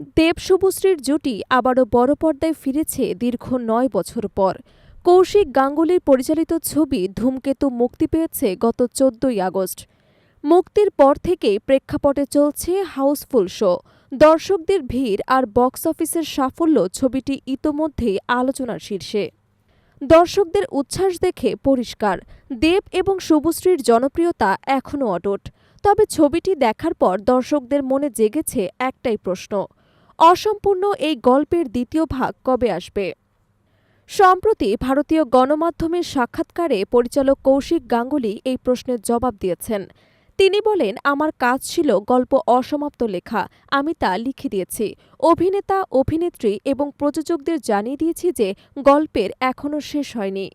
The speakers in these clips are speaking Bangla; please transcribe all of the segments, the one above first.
দেব শুভশ্রীর জুটি আবারও বড় পর্দায় ফিরেছে দীর্ঘ নয় বছর পর। কৌশিক গাঙ্গুলির পরিচালিত ছবি ধূমকেতু মুক্তি পেয়েছে গত চোদ্দই আগস্ট। মুক্তির পর থেকেই প্রেক্ষাপটে চলছে হাউসফুল শো। দর্শকদের ভিড় আর বক্স অফিসের সাফল্য ছবিটি ইতোমধ্যেই আলোচনার শীর্ষে। দর্শকদের উচ্ছ্বাস দেখে পরিষ্কার, দেব এবং শুভশ্রীর জনপ্রিয়তা এখনও অটুট। তবে ছবিটি দেখার পর দর্শকদের মনে জেগেছে একটাই প্রশ্ন অসম্পূর্ণ এই গল্পের দ্বিতীয় ভাগ কবে আসবে? সম্প্রতি ভারতীয় গণমাধ্যমের সাক্ষাৎকারে পরিচালক কৌশিক গাঙ্গুলি এই প্রশ্নের জবাব দিয়েছেন। তিনি বলেন, আমার কাজ ছিল গল্প অসমাপ্ত লেখা। আমি তা লিখে দিয়েছি। অভিনেতা, অভিনেত্রী এবং প্রযোজকদের জানিয়ে দিয়েছি যে গল্পের এখনও শেষ হয়নি।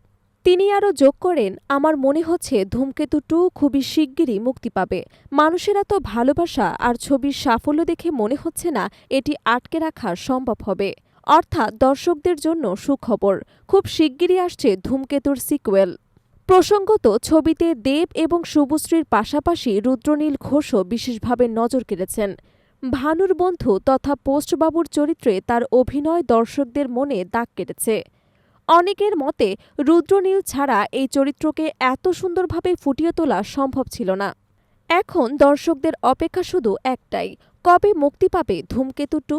তিনি আরও যোগ করেন, আমার মনে হচ্ছে ধূমকেতু টু খুবই শিগগিরই মুক্তি পাবে। মানুষের এত ভালোবাসা আর ছবির সাফল্য দেখে মনে হচ্ছে না এটি আটকে রাখা সম্ভব হবে। অর্থাৎ দর্শকদের জন্য সুখবর, খুব শিগগিরই আসছে ধূমকেতুর সিকুয়েল। প্রসঙ্গত, ছবিতে দেব এবং শুভশ্রীর পাশাপাশি রুদ্রনীল ঘোষও বিশেষভাবে নজর কেড়েছেন। ভানুর বন্ধু তথা পোস্টবাবুর চরিত্রে তার অভিনয় দর্শকদের মনে দাগ কেটেছে। অনেকের মতে রুদ্রনীল ছাড়া এই চরিত্রকে এত সুন্দরভাবে ফুটিয়ে তোলা সম্ভব ছিল না। এখন দর্শকদের অপেক্ষা শুধু একটাই, কবে মুক্তি পাবে ধূমকেতু টু?